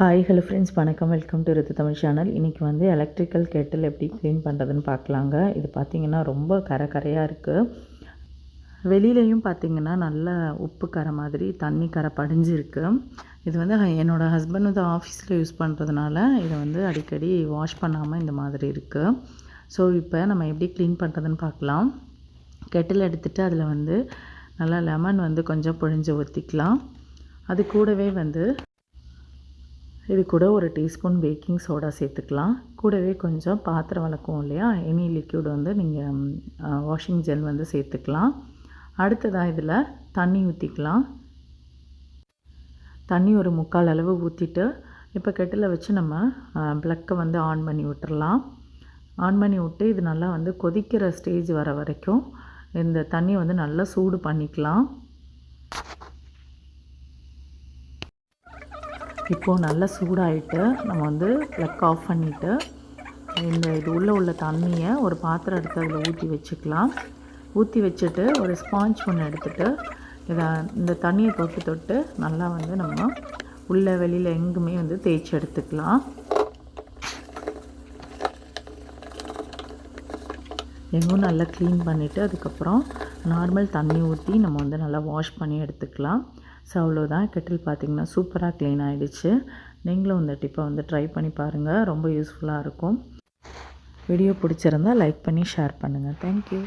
Hi hello friends வணக்கம். Welcome to Rithu Tamil channel இன்றைக்கி வந்து எலக்ட்ரிக்கல் கெட்டில் எப்படி க்ளீன் பண்ணுறதுன்னு பார்க்கலாங்க. இது பார்த்திங்கன்னா ரொம்ப கரை கரையாக இருக்குது வெளியிலையும் பார்த்திங்கன்னா நல்ல உப்பு கரை மாதிரி தண்ணி கரை படிஞ்சிருக்கு. இது வந்து என்னோடய ஹஸ்பண்ட் வந்து ஆஃபீஸில் யூஸ் பண்ணுறதுனால இதை வந்து அடிக்கடி வாஷ் பண்ணாமல் இந்த மாதிரி இருக்குது ஸோ இப்போ நம்ம எப்படி க்ளீன் பண்ணுறதுன்னு பார்க்கலாம். கெட்டில் எடுத்துகிட்டு அதில் வந்து நல்லா லெமன் வந்து கொஞ்சம் புழிஞ்சு ஊற்றிக்கலாம் அது கூடவே வந்து இது கூட ஒரு டீஸ்பூன் பேக்கிங் சோடா சேர்த்துக்கலாம். கூடவே கொஞ்சம் பாத்திரம் வளர்க்குவோம் இல்லையா? எனி லிக்யூட் வந்து நீங்கள் வாஷிங் ஜெல் வந்து சேர்த்துக்கலாம். அடுத்ததாக இதில் தண்ணி ஊற்றிக்கலாம் தண்ணி ஒரு முக்கால் அளவு ஊற்றிட்டு இப்போ கெட்டில் வச்சு நம்ம ப்ளக்கை வந்து ஆன் பண்ணி விட்டுறலாம். ஆன் பண்ணி விட்டு இது நல்லா வந்து கொதிக்கிற ஸ்டேஜ் வர வரைக்கும் இந்த தண்ணி வந்து நல்லா சூடு பண்ணிக்கலாம். இப்போது நல்லா சூடாகிட்டு நம்ம வந்து ப்ளக் ஆஃப் பண்ணிவிட்டு இந்த இது உள்ளே உள்ள தண்ணியை ஒரு பாத்திரம் எடுத்து அதில் ஊற்றி வச்சுக்கலாம். ஊற்றி வச்சுட்டு ஒரு ஸ்பாஞ்ச் ஒன்று எடுத்துகிட்டு இதை இந்த தண்ணியை தொட்டு தொட்டு நல்லா வந்து நம்ம உள்ளே வெளியில் எங்குமே வந்து தேய்ச்சி எடுத்துக்கலாம். எங்கும் நல்லா க்ளீன் பண்ணிவிட்டு அதுக்கப்புறம் நார்மல் தண்ணி ஊற்றி நம்ம வந்து நல்லா வாஷ் பண்ணி எடுத்துக்கலாம். ஸோ அவ்வளோதான். கெட்டில் பார்த்திங்கன்னா சூப்பராக க்ளீன் ஆகிடுச்சு நீங்களும் இந்த டிப்பை வந்து ட்ரை பண்ணி பாருங்கள் ரொம்ப யூஸ்ஃபுல்லாக இருக்கும். வீடியோ பிடிச்சிருந்தால் லைக் பண்ணி ஷேர் பண்ணுங்கள் தேங்க்யூ